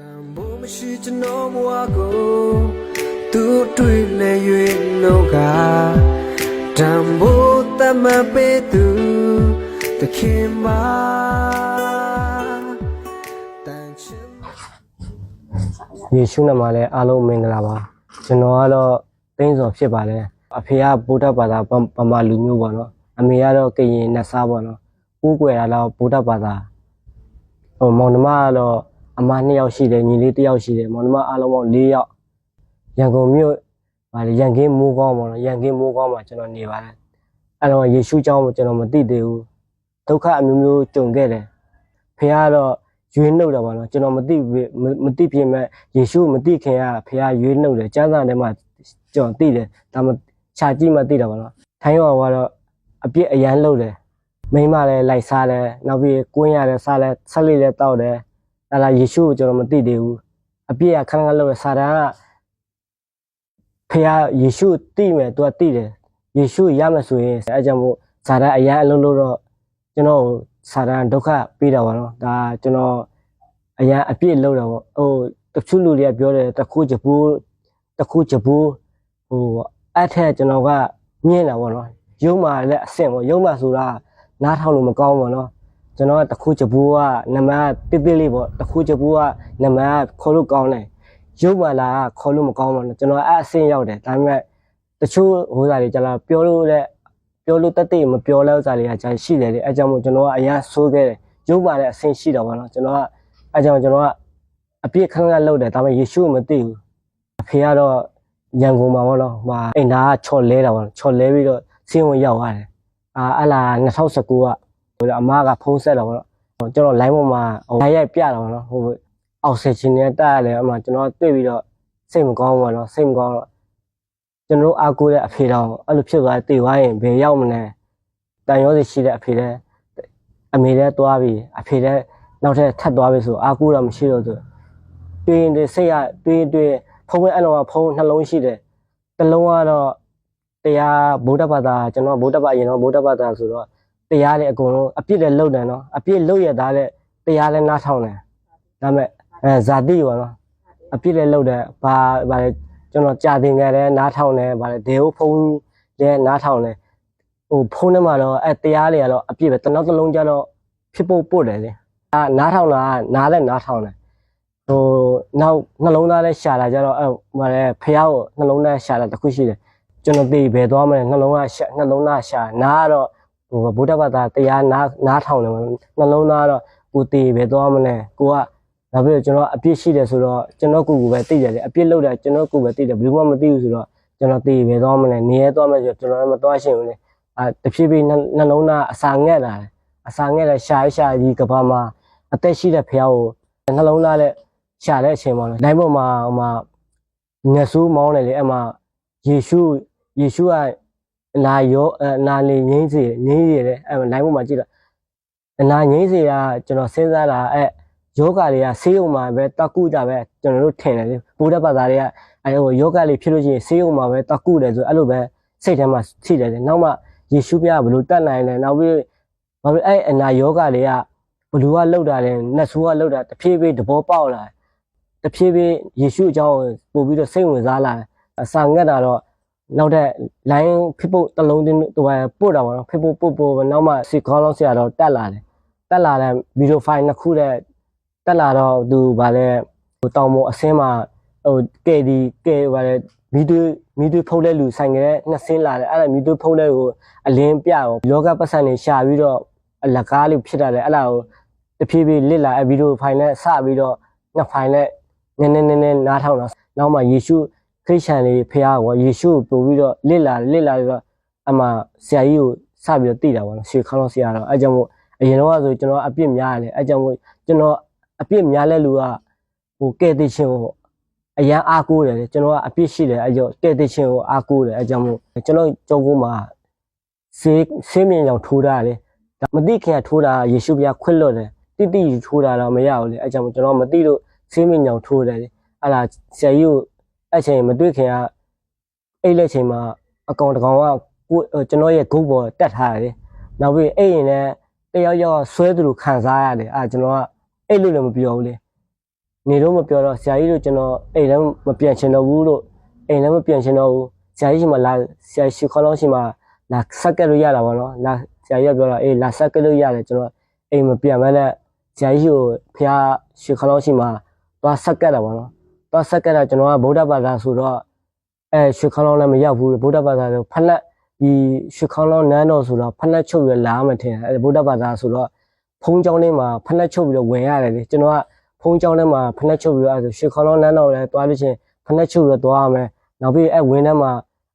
တန်ဖိုးမရှိကျွန်တော်ဘဝကိုသူတွေ့လဲ၍လောကတန်ဖိုးတမပေးသူတခင်ပါတန်ချင်ယေရှုနာမလည်းအားလုံးမင်္ဂလာပါကျွန်တော်ကတော့တင်းစော်ဖြစ်ပါတယ်အဖေကဗုဒ္ဓဘာသာဗမာလူမျိုးပေါ့နော်အမေကတော့ကရင်နတ်စားပေါ့နော်ကိုးကွယ်ရတော့ဗုဒ္ဓဘာသာဟိုမောင်နှမကတော့ အမနှစ်ယောက်ရှိတယ်ညီလေးတစ်ယောက်ရှိတယ်မောင်နှမအားလုံးပေါင်း၄ယောက်ရန်ကုန်မြို့ဗာလေရန်ကင်းမိုးကောင်းပေါ့နော်ရန်ကင်းမိုးကောင်းမှာကျွန်တော်နေပါတယ်အဲ့တော့ယေရှုเจ้าကိုကျွန်တော်မသိသေးဘူးဒုက္ခအမျိုးမျိုးကြုံခဲ့တယ်ဖေကတော့ရွေးနှုတ်တယ်ပေါ့နော်ကျွန်တော်မသိဘူးမမသိပြင်မဲ့ယေရှုမသိခင်ကဖေကရွေးနှုတ်တယ်ကျမ်းစာထဲမှာကျွန်တော်သိတယ်ဒါမှခြာကြည့်မှသိတာပေါ့နော်ထိုင်းရောကတော့အပြစ်အရန်လုပ်တယ်မိန်းမလည်းလိုက်စားတယ်နောက်ပြီးကွင်းရတယ်စားလဲဆက်လေးလည်းတောက်တယ် အဲ့ဒါယေရှုကိုကျွန်တော်မသိသေးဘူးအပြစ်ကခဏခဏလုပ်တယ်စာတန်ကဖေကယေရှုသိမယ်သူကသိတယ်ယေရှုရမယ်ဆိုရင်အဲကြောင့်မို့စာတန်အရန်အလုံးလို့တော့ကျွန်တော်စာတန်ဒုက္ခပေးတာပါနော်ဒါကျွန်တော်အရန်အပြစ်လုပ်တာပေါ့ဟိုတချို့လူတွေကပြောတယ်တခုချပူးတခုချပူးဟိုအဲ့ထက်ကျွန်တော်ကမြင်တာပေါ့နော်ရုံးမာလည်းအဆင့်ပေါ့ရုံးမာဆိုတာနားထောင်လို့မကောင်းဘူးပေါ့နော် ကျွန်တော်ကတခုချပူးကနမတိတိလေးပေါ့တခုချပူးကနမခေါ်လို့ကောင်းတယ်ရုပ်မာလာကခေါ်လို့မကောင်းပါဘူးကျွန်တော်အဲ့အဆင့်ရောက်တယ်ဒါပေမဲ့တချို့ဟိုစားတွေကျလာပြောလို့တဲ့ပြောလို့တက်တိမပြောလဲဥစားတွေကကြာရှိတယ်လေအဲကြောင့်မို့ကျွန်တော်ကအရန်ဆိုးခဲ့တယ်ရုပ်မာလည်းအဆင့်ရှိတော့ပါတော့ကျွန်တော်ကအဲကြောင့်ကျွန်တော်ကအပြစ်ခဏခဏလုပ်တယ်ဒါပေမဲ့ယေရှုမသိဘူးအဖေကတော့ရန်ကုန်မှာပေါ့နော်ဟိုအိမ်သားကချော်လဲတာပေါ့ချော်လဲပြီးတော့စင်းဝင်ရောက်သွားတယ်အာအလား2019က ဟိုအမကဖုံးဆက်တာပေါ့နော်ကျွန်တော် line ပေါ်မှာဟိုရိုက်ပြတာပေါ့နော်ဟိုအောက်ဆက်ချင်းနဲ့တက်ရတယ်အမှကျွန်တော်တွေ့ပြီးတော့စိတ်မကောင်းဘူးပေါ့နော်စိတ်မကောင်းတော့ကျွန်တော်အားကိုးတဲ့အဖေတော်အဲ့လိုဖြစ်သွားတေသွားရင်ဘယ်ရောက်မလဲတန်ရောစီရှိတဲ့အဖေတဲ့အမေတဲ့သွားပြီးအဖေတဲ့နောက်ထပ်ထပ်သွားပြီဆိုအားကိုးတော့မရှိတော့သူတွေးရင်တွေစိတ်ကတွေးတွေးဖုံးအဲ့လုံးကဖုံးနှလုံးရှိတယ်တစ်လုံးကတော့တရားဗုဒ္ဓဘာသာကျွန်တော်ဗုဒ္ဓဘာသာရင်တော့ဗုဒ္ဓဘာသာဆိုတော့ တရားလည်းအကုန်လုံးအပြစ်လည်းလုံတယ်နော်အပြစ်လုံရတာလည်းတရားလည်းနားထောင်တယ်ဒါပေမဲ့အဲဇာတိပေါ့နော်အပြစ်လည်းလုံတယ်ဘာဘာလဲကျွန်တော်ကြာတင်ခဲ့တယ်နားထောင်တယ်ဘာလဲဒေဟုတ်ဖုံးလည်းနားထောင်တယ်ဟိုဖုံးထဲမှာတော့အဲတရားတွေကတော့အပြစ်ပဲတနောက်တစ်လုံးကျတော့ဖြစ်ဖို့ပို့တယ်လေအာနားထောင်တာကနားလည်းနားထောင်တယ်ဟိုနောက်နှလုံးသားလည်းရှာတာကြတော့အဲဟိုလဲဖះကိုနှလုံးသားရှာတာတစ်ခုရှိတယ်ကျွန်တော်သိဘယ်သွားမလဲနှလုံးသားရှာနှလုံးသားရှာနားကတော့ ဟိုဗုဒ္ဓဘာသာတရားနားနားထောင်တယ်နှလုံးသားတော့ကိုတည်ဘယ်သွားမလဲကိုကဒါပြီးတော့ကျွန်တော်အပြစ်ရှိတယ်ဆိုတော့ကျွန်တော်ကိုယ်ကိုပဲသိတယ်လေအပြစ်လုပ်တယ်ကျွန်တော်ကိုယ်ပဲသိတယ်ဘယ်သူမှမသိဘူးဆိုတော့ကျွန်တော်တည်ဘယ်သွားမလဲနေရဲသွားမယ်ဆိုတော့ကျွန်တော်လည်းမသွားရှင်ဘူးလေအာတဖြည်းဖြည်းနှလုံးသားအစာငက်လာတယ်အစာငက်လဲရှာရှာဒီကဘာမှာအသက်ရှိတဲ့ဖះကိုနှလုံးသားနဲ့ရှာတဲ့အချိန်မှာလိုက်ပေါ်မှာဟိုမှာငဆူးမောင်းတယ်လေအဲ့မှာယေရှုယေရှုက အနာရောအနာလေးငိမ့်စီငိမ့်စီတယ်အဲ့လိုင်းပေါ်မှာကြည့်တော့အနာငိမ့်စီကကျွန်တော်စဉ်းစားတာအဲ့ယောဂတွေကဆေးရုံမှာပဲတကုကြပဲကျွန်တော်တို့ထင်တယ်လေဘုရားဘာသာတွေကအဲ့ဟိုယောဂလေးဖြစ်လို့ရှိရင်ဆေးရုံမှာပဲတကုတယ်ဆိုအဲ့လိုပဲစိတ်ထဲမှာရှိတယ်လေနောက်မှယေရှုပြဘယ်လိုတတ်နိုင်လဲနောက်ပြီးဘာလို့အဲ့အနာယောဂတွေကဘလူကလောက်တာလဲနတ်ဆိုးကလောက်တာတဖြည်းဖြည်းတဘောပေါက်လာတဖြည်းဖြည်းယေရှုအကြောင်းပို့ပြီးတော့စိတ်ဝင်စားလာအစာငတ်တာတော့ နောက်တဲ့ line ဖြစ်ဖို့တလုံးတင်းဟိုပို့တာပါတော့ဖြစ်ဖို့ပို့ပို့နောက်မှစီခေါင်းလုံးဆရာတော့တက်လာတယ်တက်လာတဲ့ဗီဒီယိုဖိုင်နှစ်ခုတဲ့တက်လာတော့သူဗာလဲဟိုတောင်ပေါ်အစင်းမှာဟိုကဲဒီကဲဗာလဲမီတူမီတူဖုတ်တဲ့လူဆိုင်ကလေးနှစ်စင်းလာတယ်အဲ့ဒါမီတူဖုတ်တဲ့ကိုအလင်းပြရောလောကပတ်စံနေရှာပြီးတော့အလကားလေးဖြစ်တာလေအဲ့ဒါကိုတဖြည်းဖြည်းလစ်လာအဲ့ဗီဒီယိုဖိုင်နဲ့စပြီးတော့နှစ်ဖိုင်နဲ့နည်းနည်းနည်းနည်းနားထောင်တော့နောက်မှယေရှု ခရစ်ယာန်လေးဖះကောယေရှုကိုပို့ပြီးတော့လစ်လာလစ်လာပြီးတော့အမှဆရာကြီးကိုစပြီးတော့တည်တာပေါ့နော်ရှေခါလုံးဆရာတော့အဲကြောင့်မို့အရင်တော့ဆိုကျွန်တော်အပြစ်များတယ်အဲကြောင့်မို့ကျွန်တော်အပြစ်များလဲလူကဟိုကဲ့သိချင်းကိုအရန်အားကိုးတယ်ကျွန်တော်ကအပြစ်ရှိတယ်အဲကြောင့်ကဲ့သိချင်းကိုအားကိုးတယ်အဲကြောင့်မို့ကျွန်တော်ကြောကုန်းမှာဆေးဆေးမြင်ကြောင်ထိုးတာလေမသိခင်ကထိုးတာယေရှုပြခွတ်လွတ်တယ်တိတိထိုးတာတော့မရဘူးလေအဲကြောင့်မို့ကျွန်တော်မသိလို့ဆေးမြင်ကြောင်ထိုးတယ်လေအဲ့ဒါဆရာကြီးကို အဲ့ချိန်မတွေ့ခင်ကအဲ့လက်ချိန်မှာအကောင်တကောင်ကကိုကျွန်တော်ရဲ့ဂုတ်ပေါ်တက်ထားတယ်နောက်ပြီးအဲ့ရင်လည်းတယောက်ယောက်ဆွဲသူလိုခံစားရတယ်အာကျွန်တော်ကအဲ့လိုလည်းမပြောဘူးလေနေတော့မပြောတော့ဆရာကြီးတို့ကျွန်တော်အိမ်လည်းမပြန်ချင်တော့ဘူးလို့အိမ်လည်းမပြန်ချင်တော့ဘူးဆရာကြီးရှိမှလာဆရာရှိခေါ်လို့ရှိမှလာဆက်ကက်လို့ရတာပေါ့နော်လာဆရာကြီးကပြောတော့အေးလာဆက်ကက်လို့ရတယ်ကျွန်တော်အိမ်မပြန်မဲနဲ့ဆရာကြီးကိုဖះရှိခေါ်လို့ရှိမှသွားဆက်ကက်တာပေါ့နော် သွားဆက်ကက်တာကျွန်တော်ကဗုဒ္ဓဘာသာဆိုတော့အဲရှိခေါ်လို့လည်းမရောက်ဘူးဗုဒ္ဓဘာသာဆိုဖလက်ဒီရှိခေါ်လို့နန်းတော်ဆိုတော့ဖလက်ချုပ်ရလာမှထင်တယ်အဲဗုဒ္ဓဘာသာဆိုတော့ဖုံးကျောင်းလေးမှာဖလက်ချုပ်ပြီးတော့ဝင်ရတယ်လေကျွန်တော်ကဖုန်းကြောင်းထဲမှာဖနှက်ချုပ်ပြီးတော့အဲဆိုရှေခေါလုံးနန်းတော်လည်းသွားလို့ချင်းဖနှက်ချုပ်ပြီးတော့သွားရမယ်နောက်ပြီးအဲဝင်းထဲမှာ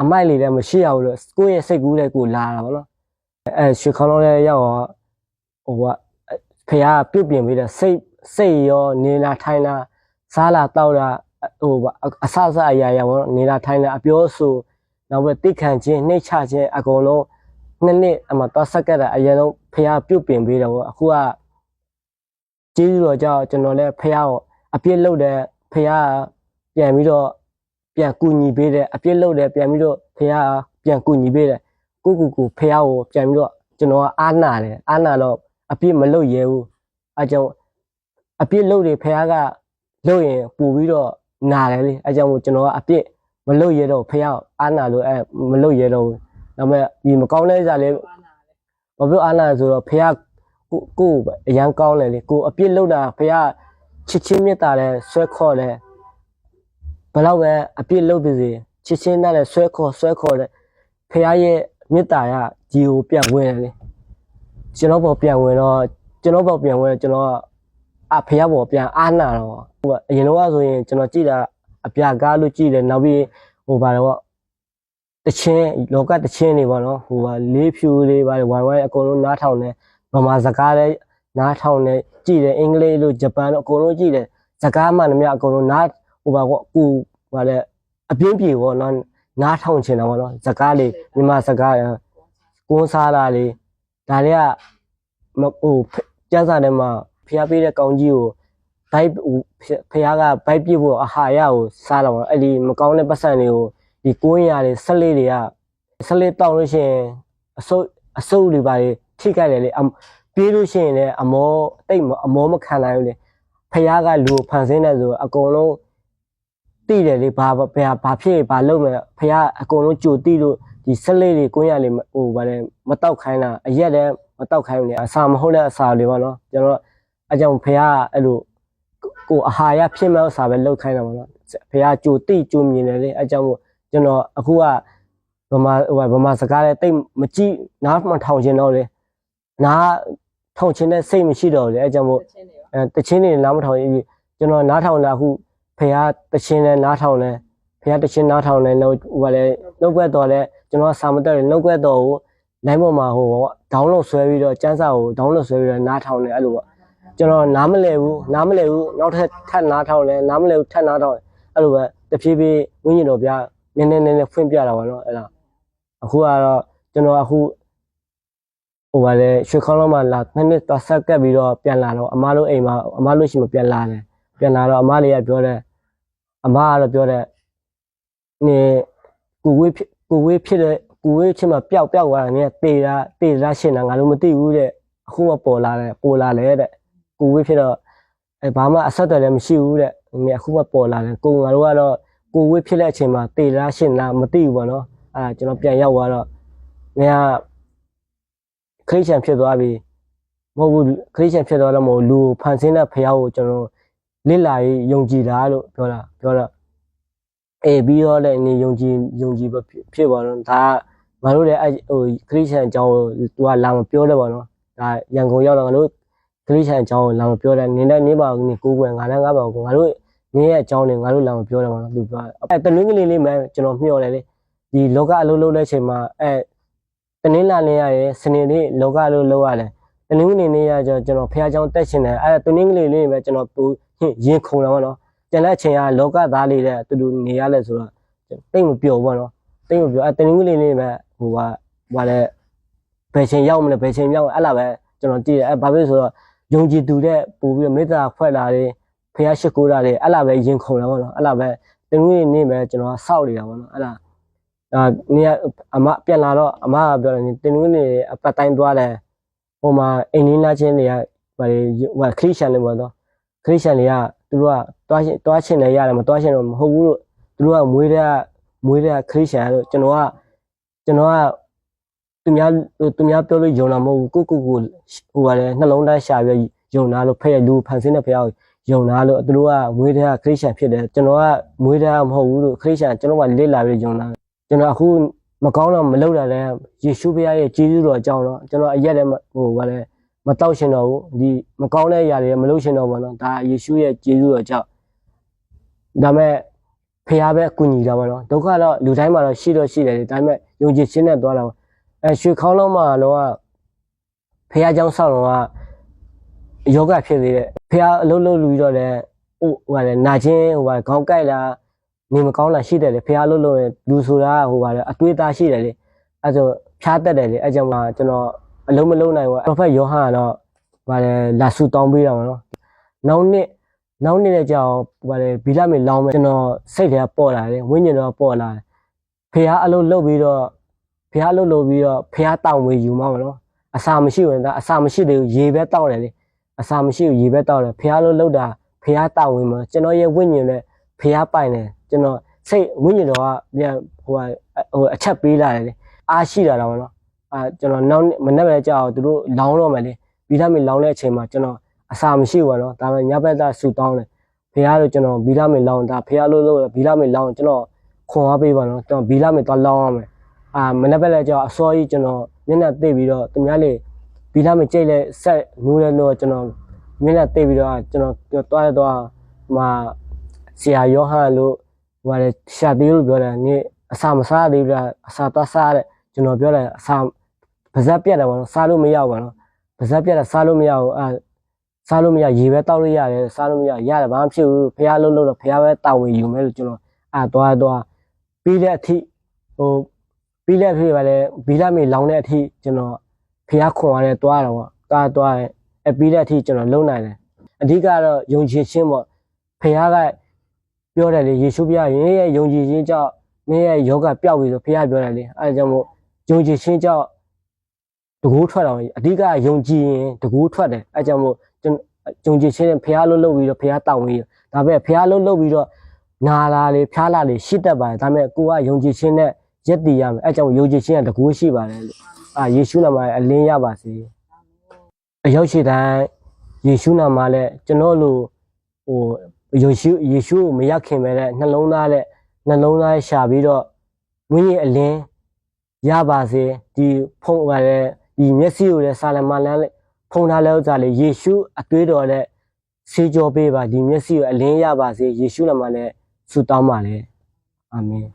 အမိုက်လေးလည်းမရှိရဘူးလို့ကိုယ့်ရဲ့စိတ်ကူးလည်းကိုလာတာဗောနော်အဲရှေခေါလုံးလည်းရောက်တော့ဟိုကဖះပြုတ်ပြင်ပြီးတော့စိတ်စိတ်ရောနေလာထိုင်လာစားလာတောက်လာ ဟိုအဆအဆအရာရာဗောနော်နေလာထိုင်လာအပြောဆိုနောက်ပြီးတိတ်ခံခြင်းနှိတ်ချခြင်းအကုန်လုံးနှစ်နှစ်အမှသွားဆက်ကတာအရင်ဆုံးဖះပြုတ်ပြင်ပြီးတော့အခုကကျေးဇူးတော်ကြောင့်ကျွန်တော်လည်းဖះကိုအပြစ်လုပ်တယ်ဖះပြန်ပြီးတော့ပြန်ကူညီပေးတယ်အပြစ်လုပ်တယ်ပြန်ပြီးတော့ဖះပြန်ကူညီပေးတယ်ကိုကူကူဖះကိုပြန်ပြီးတော့ကျွန်တော်ကအားနာတယ်အားနာတော့အပြစ်မလုပ်ရဲဘူးအဲကြောင့်အပြစ်လုပ်တယ်ဖះကလုပ်ရင်ပူပြီးတော့ နာတယ်လေအဲကြောင့်မို့ကျွန်တော်ကအပြစ်မလုပ်ရဲတော့ဖះအားနာလို့အဲမလုပ်ရဲတော့ဘူးဒါပေမဲ့ဒီမကောင်းတဲ့စားလေးဘာဖြစ်လို့အားနာလဲဆိုတော့ဖះကိုကိုယ်အရန်ကောင်းတယ်လေကိုအပြစ်လုပ်တာဖះချစ်ချင်းမြတ်တာလဲဆွဲခေါ်တယ်ဘယ်တော့ပဲအပြစ်လုပ်ပါစေချစ်ချင်းနဲ့လဲဆွဲခေါ်ဆွဲခေါ်တယ်ဖះရဲ့မြတ်တာကဂျီကိုပြန်ဝင်တယ်လေကျွန်တော်ပေါ်ပြန်ဝင်တော့ကျွန်တော်ပေါ်ပြန်ဝင်တော့ကျွန်တော်က အဖះပေါ်ပြန်အားနာတော့ဟိုအရင်တော့ဆိုရင်ကျွန်တော်ကြည့်တာအပြာကားလို့ကြည့်တယ်နောက်ပြီးဟိုပါတော့တချင်းလောကတချင်းတွေပေါ့နော်ဟိုဟာလေးဖြူလေးပါဝိုင်ဝိုင်အကုန်လုံးနားထောင်တယ်ဗမာစကားလည်းနားထောင်တယ်ကြည်တယ်အင်္ဂလိပ်လို့ဂျပန်လို့အကုန်လုံးကြည်တယ်စကားမှန်သမျှအကုန်လုံးနားဟိုပါကောကူဟာလဲအပြင်းပြေပေါ့နော်နားထောင်ချင်တာပေါ့နော်စကားလေးမြန်မာစကားကွန်းစားတာလေးဒါတွေကမဟိုကျန်းစာထဲမှာ ဖျားပေးတဲ့ကောင်းကြီးကိုဘိုက်ဖျားကဘိုက်ပြစ်ဖို့အာဟာရကိုစားတော့အဲ့ဒီမကောင်းတဲ့ပတ်စံတွေကိုဒီကိုင်းရတွေဆက်လေးတွေကဆက်လေးတောက်လို့ရှိရင်အစုပ်အစုပ်တွေပါတွေထိခိုက်တယ်လေအမပြေးလို့ရှိရင်လည်းအမောတိတ်မအမောမခံနိုင်ဘူးလေဖះကလူကိုဖန်ဆင်းတယ်ဆိုအကုန်လုံးတိတယ်လေဘာဘာဘာဖြစ်ဘာလုပ်မယ်ဖះအကုန်လုံးကြိုတိလို့ဒီဆက်လေးတွေကိုင်းရလေဟိုဗါလဲမတောက်ခိုင်းတာအရက်လည်းမတောက်ခိုင်းဘူးလေအစာမဟုတ်တဲ့အစာတွေပေါ့နော်ကျွန်တော် အကြောင်းဖះကအဲ့လိုကိုအာဟာရဖြစ်မဲ့ဥစ္စာပဲလောက်ခိုင်းတာပေါ့နော်ဖះကြိုတိကြိုမြင်တယ်လေအကြောင်းမို့ကျွန်တော်အခုကဗမာဟိုဗမာစကားလည်းတိတ်မကြည့်နားမထောင်ချင်တော့လေနားထောင်ချင်တဲ့စိတ်မရှိတော့လေအဲကြောင့်မို့အဲတချင်းနေနားမထောင်ရင်ကျွန်တော်နားထောင်တာအခုဖေဟာတချင်းလည်းနားထောင်တယ်ဖေဟာတချင်းနားထောင်တယ်လို့ဟိုကလည်းနှုတ်ကွက်တော်လည်းကျွန်တော်စာမတက်တယ်နှုတ်ကွက်တော်ကို line ပေါ်မှာဟိုဒေါင်းလုတ်ဆွဲပြီးတော့စမ်းစာကိုဒေါင်းလုတ်ဆွဲပြီးတော့နားထောင်တယ်အဲ့လိုပေါ့ ကျွန်တော်နားမလဲဘူးနားမလဲဘူးနောက်ထပ်ထပ်နားထောင်တယ်နားမလဲဘူးထပ်နားထောင်တယ်အဲ့လိုပဲတဖြည်းဖြည်းဝိညာဉ်တော်ပြနည်းနည်းနည်းနည်းဖွင့်ပြတာပါတော့အဲ့ဒါအခုကတော့ကျွန်တော်အခုဟိုပါလေရွှေခေါင်းလုံးမှာလာနှစ်နှစ်သွားဆက်ကပ်ပြီးတော့ပြန်လာတော့အမားတို့အိမ်မှာအမားတို့ရှိမှပြန်လာတယ်ပြန်လာတော့အမားလေးကပြောတယ်အမားကတော့ပြောတယ်နေကိုဝေးဖြစ်ကိုဝေးဖြစ်တဲ့ကိုဝေးချင်းမှာပျောက်ပျောက်သွားတာနည်းတေတာတေတာရှင်တာငါတို့မသိဘူးတဲ့အခုမှပေါ်လာတယ်ပေါ်လာလေတဲ့ ကိုဝေးဖြစ်တော့အဲဘာမှအဆက်အသွယ်လည်းမရှိဘူးတဲ့နည်းအခုမှပေါ်လာတယ်ကိုငါတို့ကတော့ကိုဝေးဖြစ်တဲ့အချိန်မှာတေလားရှင်လားမသိဘူးပေါ့နော်အဲဒါကျွန်တော်ပြန်ရောက်သွားတော့နေကခရစ်ယာန်ဖြစ်သွားပြီမဟုတ်ဘူးခရစ်ယာန်ဖြစ်သွားတော့မဟုတ်လူကိုဖန်ဆင်းတဲ့ဖခင်ကိုကျွန်တော်လစ်လာရေးယုံကြည်တာလို့ပြောတာပြောတော့အေးပြီးတော့လည်းနေယုံကြည်ယုံကြည်ပဲဖြစ်ဖြစ်ပါတော့ဒါကငါတို့လည်းအဲဟိုခရစ်ယာန်အကြောင်းကိုသူကလာမပြောတယ်ပေါ့နော်ဒါရန်ကုန်ရောက်တော့ငါတို့ ခရစ်ယာန်အကြောင်းကိုလာမပြောတယ်နင်းတဲ့နေပါဦးနေကိုယ်ကွယ်ငါလည်းငါပါကိုငါတို့ နင်းရဲ့အကြောင်းတွေငါတို့လာမပြောတယ်မလားသူပြောအဲတနင်္ဂနွေလေးမှကျွန်တော်မျှော်တယ်လေဒီလောကအလုပ်လုပ်တဲ့အချိန်မှာအဲတနင်္လာနေ့ရရဲ့စနေနေ့လောကအလုပ်လုပ်ရတယ်တနင်္ဂနွေနေ့ရကျကျွန်တော်ဖះเจ้าတက်ရှင်တယ်အဲတနင်္ဂနွေလေးပဲကျွန်တော်ပူရင်ခုန်တယ်ဗောနော်ကျန်တဲ့အချိန်ကလောကသားလေးတဲ့တူတူနေရလဲဆိုတော့တိတ်မပျော်ဗောနော်တိတ်မပျော်အဲတနင်္ဂနွေလေးပဲဟိုကဟိုလဲဘယ်ချိန်ရောက်မလဲဘယ်ချိန်ရောက်အဲ့လာပဲကျွန်တော်ကြည့်တယ်အဲဘာဖြစ်ဆိုတော့ ယုံကြည်သူတဲ့ပို့ပြီးမေတ္တာဖွဲ့လာတယ်ဖះရှိခိုးတာတွေအဲ့လာပဲရင်ခုန်တာပေါ့နော်အဲ့လာပဲတင်းငွေနေပဲကျွန်တော်စောက်နေတာပေါ့နော်အဲ့လာအာနေအမပြန်လာတော့အမကပြောတယ်တင်းငွေနေအပတ်တိုင်းသွားတယ်ဟိုမှာအိမ်နီးနားချင်းတွေကဗာလေဟိုခရစ်ယာန်တွေပေါ့နော်ခရစ်ယာန်တွေကတူသူတို့ကတွားရှင်တွားရှင်လည်းရတယ်မတွားရှင်တော့မဟုတ်ဘူးလို့သူတို့ကမွေးတဲ့မွေးတဲ့ခရစ်ယာန်လို့ကျွန်တော်ကကျွန်တော်က သူများသူများပြောလို့ယုံတာမဟုတ်ဘူးကိုကိုကိုဟိုကလည်းနှလုံးသားရှာပြီးယုံတာလို့ဖက်ရလူဖန်ဆင်းတဲ့ဖះကိုယုံတာလို့သူတို့ကမွေးတဲ့ခရစ်ယာန်ဖြစ်တယ်ကျွန်တော်ကမွေးတဲ့မဟုတ်ဘူးလို့ခရစ်ယာန်ကျွန်တော်ကလစ်လာပြီးယုံတာကျွန်တော်အခုမကောင်းတော့မလုပ်တာလဲယေရှုဘုရားရဲ့ကျေးဇူးတော်အကြောင်းတော့ကျွန်တော်အရက်လည်းဟိုကလည်းမတောက်ရှင်တော့ဘူးဒီမကောင်းတဲ့အရာတွေမလုပ်ရှင်တော့ဘူးနော်ဒါယေရှုရဲ့ကျေးဇူးတော်ကြောင့်ဒါမဲ့ဖះပဲအကူညီတာပါနော်ဒုက္ခတော့လူတိုင်းမှာတော့ရှိတော့ရှိတယ်ဒါပေမဲ့ယုံကြည်ခြင်းနဲ့သွားတာပါ အဲရွှေခေါင်းလုံးမှာတော့ဖះเจ้าဆောက်တော့ကယောဂဖြစ်သေးတယ်ဖះအလုံးလုံးလူပြီးတော့လည်းဟိုဟိုကလည်းနာခြင်းဟိုကခေါင်းကိုက်လာနေမကောင်းလာရှိတယ်လေဖះလုံးလုံးလူဆိုတာဟိုကလည်းအတွေးသားရှိတယ်လေအဲဆိုဖျားတက်တယ်လေအဲကြောင့်မှကျွန်တော် အလုံးမလုံးနိုင်ဘူးပရိုဖက်ယောဟန်ကတော့ဗါလေလာဆူတောင်းပေးတာပါနော်နောက်နှစ်နောက်နှစ်လည်းကြောက်ဗါလေဘီလာမေလောင်းမယ်ကျွန်တော်စိတ်ထဲကပေါ်လာတယ်ဝိညာဉ်တော်ကပေါ်လာတယ်ဖះအလုံးလုတ်ပြီးတော့ ဖះအလုံးလုတ်ပြီးတော့ဖះတောင်းဝေယူမှာပါနော်အစာမရှိဝင်ဒါအစာမရှိသေးဘူးရေပဲတောက်တယ်လေအစာမရှိဘူးရေပဲတောက်တယ်ဖះအလုံးလုတ်တာဖះတောင်းဝေမှာကျွန်တော်ရဲ့ဝိညာဉ်နဲ့ဖះပိုင်တယ်ကျွန်တော်စိတ်ဝိညာဉ်တော်ကပြန်ဟိုဟိုအချက်ပေးလာတယ်လေအားရှိတာတော့ဗောနော်အာကျွန်တော်နောက်နေ့မနေ့ပဲကြာအောင်သူတို့လောင်းတော့မယ်လေဗီတာမင်လောင်းတဲ့အချိန်မှာကျွန်တော်အစာမရှိဘူးပါတော့ဒါပေမဲ့ညဘက်သားဆူတောင်းတယ်ဖះလို့ကျွန်တော်ဗီတာမင်လောင်းဒါဖះလို့လို့ဗီတာမင်လောင်းကျွန်တော်ခွန်အားပေးပါတော့ကျွန်တော်ဗီတာမင်သွားလောင်းရမယ် အာမနေ့ပဲလည်းကြာအစောကြီးကျွန်တော်မျက်နှာသိပ်ပြီးတော့တများလေးဗီတာမင်ကြိတ်လဲဆက်နူးလဲလို့ကျွန်တော်မျက်နှာသိပ်ပြီးတော့ကျွန်တော်တွားရတော့မှာဆရာယောဟန်လို့ဟိုလေရှာသေးလို့ပြောတယ်နေ့အစာမစားသေးဘူးလားအစာသွားစားတဲ့ကျွန်တော်ပြောတယ်အစာပါဇက်ပြတ်တယ်ဗောနော်စားလို့မရဘူးဗောနော်ပါဇက်ပြတ်တယ်စားလို့မရဘူးအဲစားလို့မရရေပဲတောက်လို့ရတယ်စားလို့မရရတယ်ဘာမှဖြစ်ဘူးဖះလုံးလုံးတော့ဖះပဲတောက်ဝင်ယူမယ်လို့ကျွန်တော်အဲသွားသွားပြီးတဲ့အထိဟို ပြီးတဲ့အထိပါလေဘီလာမီလောင်းတဲ့အထိကျွန်တော်ဖះခွန်ရတယ်သွားတော့ဗောသွားသွားအဲပြီးတဲ့အထိကျွန်တော်လုံနိုင်တယ်အဓိကတော့ယုံကြည်ခြင်းပေါ့ဖះကပြောတယ်လေယေရှုပြရင်ရဲ့ယုံကြည်ခြင်းကြောင့်မင်းရဲ့ယောဂပျောက်ပြီဆိုဖះပြောတယ်လေအဲဒါကြောင့်မို့ယုံကြည်ခြင်းကြောင့်တကူထွက်တော့အဓိကယုံကြည်ရင်တကူထွက်တယ်အဲကြောင့်မို့ကျွန်ယုံကြည်ခြင်းနဲ့ဖះလုံးလုံးပြီးတော့ဖះတောင်းပြီးဒါပေမဲ့ဖះလုံးလုံးပြီးတော့နာလာလေဖျားလာလေရှိတတ်ပါတယ်ဒါပေမဲ့ကိုကယုံကြည်ခြင်းနဲ့ ရက်တည်ရမယ်အဲကြောင့်ယုံကြည်ခြင်းကတကူရှိပါတယ်လို့အာယေရှုနာမရဲ့အလင်းရပါစေအရောက်ရှိတိုင်းယေရှုနာမနဲ့ကျွန်တော်လိုဟိုယေရှုယေရှုကိုမရခင်ပဲတဲ့နှလုံးသားနဲ့နှလုံးသားရှာပြီးတော့ဝိညာဉ်အလင်းရပါစေဒီဖုံးပါလေဒီမျက်စိကိုလည်းဆာလမန်လန်းဖုံးထားလဲဥစ္စာလေးယေရှုအသွေးတော်နဲ့ဆေးကြောပေးပါဒီမျက်စိကိုအလင်းရပါစေယေရှုနာမနဲ့ဆုတောင်းပါလေအာမင်